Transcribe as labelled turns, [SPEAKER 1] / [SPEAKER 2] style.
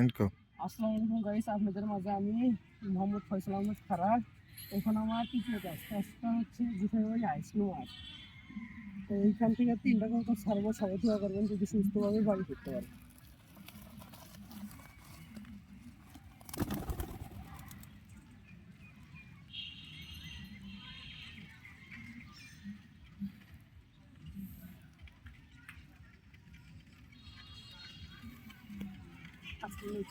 [SPEAKER 1] And কো
[SPEAKER 2] আসসালামু আলাইকুম guys আপনাদের মাঝে আমি মোহাম্মদ ফয়সাল আহমেদ খারাপ এখন আমার তৃতীয় কাজ কাজটা হচ্ছে যেখানে ওই আইসনো আর। তো এইখান থেকে তিনটা কথা সারবো সবাই দোয়া করবেন, যদি সুস্থভাবে বাড়ি করতে Ну, остальные.